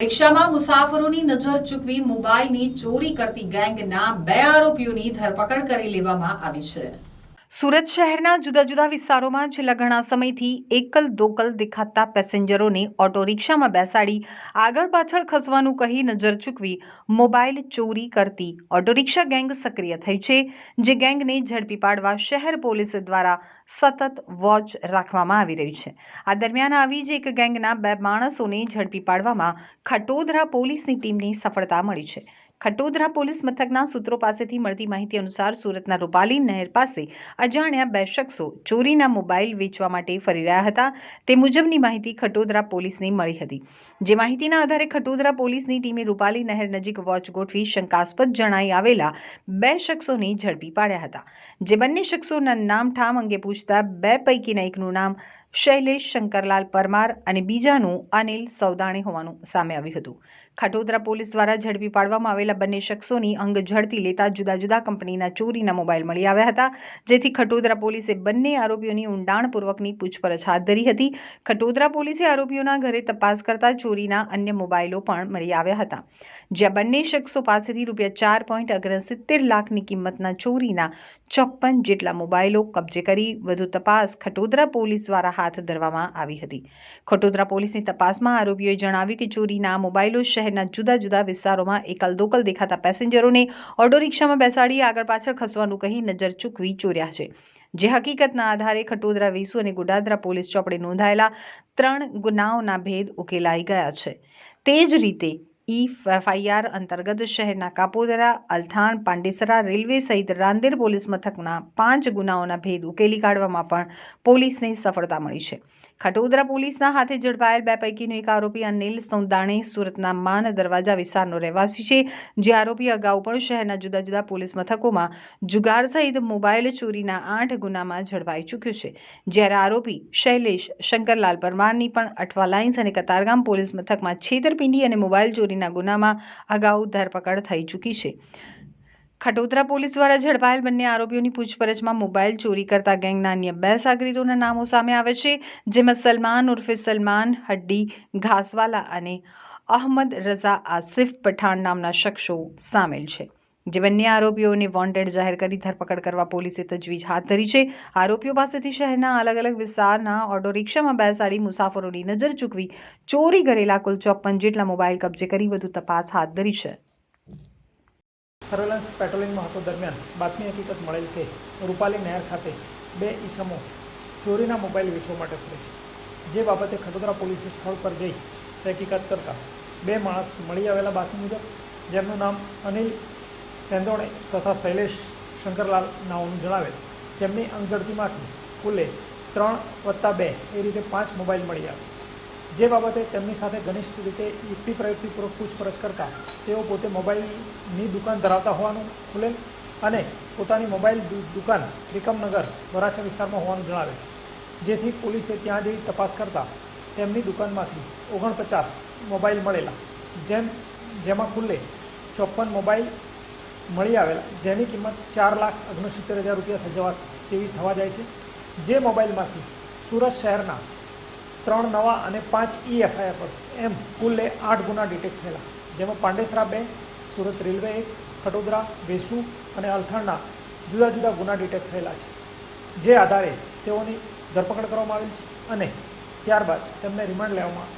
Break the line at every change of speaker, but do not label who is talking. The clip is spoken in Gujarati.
રિક્ષામાં મુસાફરોની નજર ચૂકવી મોબાઈલની ચોરી કરતી ગેંગના બે આરોપીઓની ધરપકડ કરી લેવામાં આવી છે. સુરત શહેરના જુદા જુદા વિસ્તારોમાં છેલ્લા ઘણા સમયથી એકલ દોકલ દેખાતા પેસેન્જરોને ઓટો રિક્ષામાં બેસાડી આગળ પાછળ ખસવાનું કહી નજર ચૂકવી મોબાઈલ ચોરી કરતી ઓટો રિક્ષા ગેંગ સક્રિય થઈ છે, જે ગેંગને ઝડપી પાડવા શહેર પોલીસ દ્વારા સતત વોચ રાખવામાં આવી રહી છે. આ દરમિયાન આવી જ એક ગેંગના બે માણસોને ઝડપી પાડવામાં ખટોદરા પોલીસની ટીમને સફળતા મળી છે. ખટોદરા પોલીસ મથકના સૂત્રો પાસેથી મળતી માહિતી અનુસાર સુરતના રૂપાલી નહેર પાસે અજાણ્યા બે શખ્સો ચોરીના મોબાઈલ વેચવા માટે ફરી રહ્યા હતા. તે મુજબની માહિતી ખટોદરા પોલીસને મળી હતી. જે માહિતીના આધારે ખટોદરા પોલીસની ટીમે રૂપાલી નહેર નજીક વોચ ગોઠવી શંકાસ્પદ જણાઈ આવેલા બે શખ્સોને ઝડપી પાડ્યા હતા. જે બંને શખ્સોના નામ ઠામ અંગે પૂછતા બે પૈકીના એકનું નામ શૈલેષ, શંકરલાલ પરમાર અને બીજાનું અનિલ સૌદાણી હોવાનું સામે આવ્યું હતું. ખટોદરા પોલીસ દ્વારા ઝડપી પાડવામાં આવેલા બંને શખ્સોની અંગ ઝડપી લેતા જુદા જુદા કંપનીના ચોરીના મોબાઈલ મળી આવ્યા હતા. જેથી ખટોદરા પોલીસે બંને આરોપીઓની ઊંડાણપૂર્વકની પૂછપરછ હાથ ધરી હતી. ખટોદરા પોલીસે આરોપીઓના ઘરે તપાસ કરતા ચોરીના અન્ય મોબાઈલો પણ મળી આવ્યા હતા. જ્યાં બંને શખ્સો પાસેથી રૂપિયા ચાર પોઈન્ટ ઓગણસિત્તેર લાખની કિંમતના ચોરીના ચોપ્પન જેટલા મોબાઈલો કબજે કરી વધુ તપાસ ખટોદરા પોલીસ દ્વારા હાથ ધરવામાં આવી હતી. ખટોદરા પોલીસની તપાસમાં આરોપીઓએ જણાવ્યું કે ચોરીના મોબાઈલો શહેરના જુદા જુદા વિસ્તારોમાં એકલ દોકલ દેખાતા પેસેન્જરોને ઓટો રિક્ષામાં બેસાડી આગળ પાછળ ખસવાનું કહી નજર ચૂકવી ચોર્યા છે. જે હકીકતના આધારે ખટોદરા વેસુ અને ગુડાદરા પોલીસ ચોપડે નોંધાયેલા ત્રણ ગુનાઓના ભેદ ઉકેલાઈ ગયા છે. તે જ રીતે ઈ એફઆઈઆર અંતર્ગત શહેરના કાપોદરા, અલથાણ, પાંડેસરા રેલવે સહિત રાંદેર પોલીસ મથકના પાંચ ગુનાઓના ભેદ ઉકેલી કાઢવામાં પણ પોલીસને સફળતા મળી છે. ખટોદરા પોલીસના હાથે ઝડપાયેલ બે પૈકીનો એક આરોપી અનિલ સૌદાણી સુરતના માન દરવાજા વિસ્તારનો રહેવાસી છે, જે આરોપી અગાઉ પણ શહેરના જુદા જુદા પોલીસ મથકોમાં જુગાર સહિત મોબાઈલ ચોરીના આઠ ગુનામાં ઝડપાઈ ચૂક્યો છે. જ્યારે આરોપી શૈલેષ શંકરલાલ પરમારની પણ અઠવા લાઇન્સ અને કતારગામ પોલીસ મથકમાં છેતરપિંડી અને મોબાઈલ ચોરીના ગુનામાં અગાઉ ધરપકડ થઈ ચૂકી છે. ખટોદરા પોલીસ દ્વારા ઝડપાયેલ બંને આરોપીઓની પૂછપરછમાં મોબાઈલ ચોરી કરતા ગેંગના અન્ય બે સાગરીતોના નામો સામે આવે છે, જેમાં સલમાન ઉર્ફે સલમાન, હડ્ડી, ઘાસવાલા અને અહમદ રઝા આસિફ પઠાણ નામના શખ્સો સામેલ છે. જે બંને આરોપીઓને વોન્ટેડ જાહેર કરી ધરપકડ કરવા પોલીસે તજવીજ હાથ ધરી છે. આરોપીઓ પાસેથી શહેરના અલગ અલગ વિસ્તારના ઓટો રિક્ષામાં બેસાડી મુસાફરોની નજર ચૂકવી ચોરી કરેલા કુલ ચોપ્પન જેટલા મોબાઈલ કબજે કરી વધુ તપાસ હાથ ધરી છે.
સર્વેલન્સ પેટ્રોલિંગમાં હતો દરમિયાન બાતમી હકીકત મળેલ કે રૂપાલી નહેર ખાતે બે ઈસમો ચોરીના મોબાઈલ વેચવા માટે ફરે જે બાબતે ખડોદરા પોલીસે સ્થળ પર જઈ તહકીકાત કરતા બે માણસ મળી આવેલા બાતમી મુજબ, જેમનું નામ અનિલ સેંદોણે તથા શૈલેષ શંકરલાલ નાઓનું જણાવેલ. તેમની અંગઝડતીમાંથી કુલે ત્રણ વત્તા બે એ રીતે પાંચ મોબાઈલ મળી આવે જે બાબતે તેમની સાથે ઘનિષ્ઠ રીતે યુક્તિ પ્રયુક્તિપૂર્વક પૂછપરછ કરતા તેઓ પોતે મોબાઈલની દુકાન ધરાવતા હોવાનું ખુલેલ અને પોતાની મોબાઈલ દુકાન ત્રિકમનગર, વરાછા વિસ્તારમાં હોવાનું જણાવે જેથી પોલીસે ત્યાં જઈ તપાસ કરતા તેમની દુકાનમાંથી ઓગણપચાસ મોબાઈલ મળેલા, જેમ, જેમાં ખુલ્લે ચોપ્પન મોબાઈલ મળી આવેલા, જેની કિંમત ચાર લાખ ઓગણસિત્તેર હજાર રૂપિયા સજવા તેવી થવા જાય છે. જે મોબાઈલમાંથી સુરત શહેરના ત્રણ નવા અને પાંચ ઈ એફઆઈઆર પર એમ કુલ્લે આઠ ગુના ડિટેક્ટ થયેલા. જેમાં પાંડેસરા બે, સુરત રેલવે એક, ખટોદરા વેસુ અને અલથાણના જુદા જુદા ગુના ડિટેક્ટ થયેલા છે. જે આધારે તેઓની ધરપકડ કરવામાં આવેલ છે અને ત્યારબાદ તેમને રિમાન્ડ લેવામાં